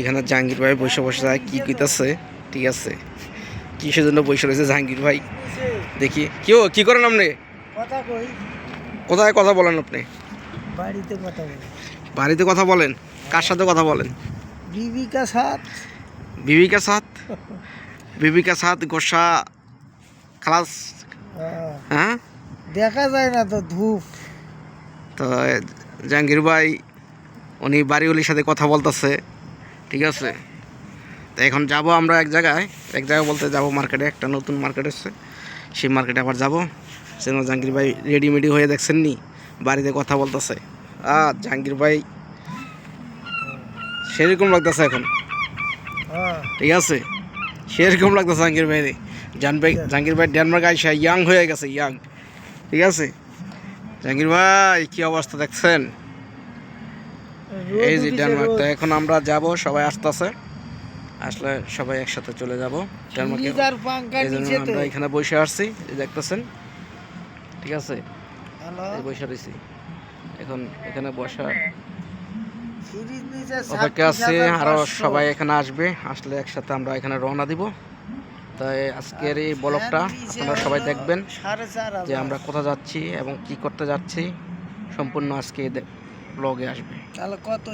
এখানে জাহাঙ্গীর ভাই বসে বসে কি কইতাছে? ঠিক আছে। কিসের জন্য বসে রয়েছে জাহাঙ্গীর ভাই? দেখি। কেউ কি করেন আপনি? কথা কোথায় কথা বলেন আপনি? বাড়িতে কথা বলি। বাড়িতে কথা বলেন? কার সাথে কথা বলেন? বিবিকা সাথ। বিবিকা সাথ? বিবিকা সাথ গোসা খালাস? হ্যাঁ, হ্যাঁ? দেখা যায় না তো ধূপ। তো জাহাঙ্গীর ভাই উনি বাড়িওয়ালির সাথে কথা বলতেছে। ঠিক আছে? তো এখন যাব আমরা এক জায়গায়। এক জায়গায় বলতে যাব মার্কেটে একটা নতুন মার্কেট এসছে। সেই মার্কেটে আবার যাব। সেজন্য জাহাঙ্গীর ভাই রেডিমেডি হয়ে দেখছেন নি বাড়িতে কথা বলতেছে। আর জাহাঙ্গীর ভাই, সেরকম লাগতেছে এখন। ঠিক আছে? সেরকম লাগতেছে জাহাঙ্গীর ভাই ভাই, জাহাঙ্গীর ভাই ডেনমার্ক আইসা ইয়াং হয়ে গেছে ইয়াং ঠিক আছে? জাহাঙ্গীর ভাই, কী অবস্থা দেখছেন? এই যে ডেনমার্ক তো এখন আমরা যাব সবাই আসতেছে। আসলে সবাই একসাথে চলে যাব ডেনমার্কে এই জন্য আমরা এখানে বসে আসছি দেখতেছেন? ঠিক আছে? বসে রয়েছি এখন এখানে বসা। অপেক্ষা আছে 36,500 আরও সবাই এখানে আসবে। আসলে একসাথে আমরা এখানে রওনা দিব। তাই আজকের এই ব্লগটা আপনারা সবাই দেখবেন যে আমরা কোথায় যাচ্ছি এবং কি করতে যাচ্ছি। সম্পূর্ণ আজকে ব্লগে আসবে তাহলে কত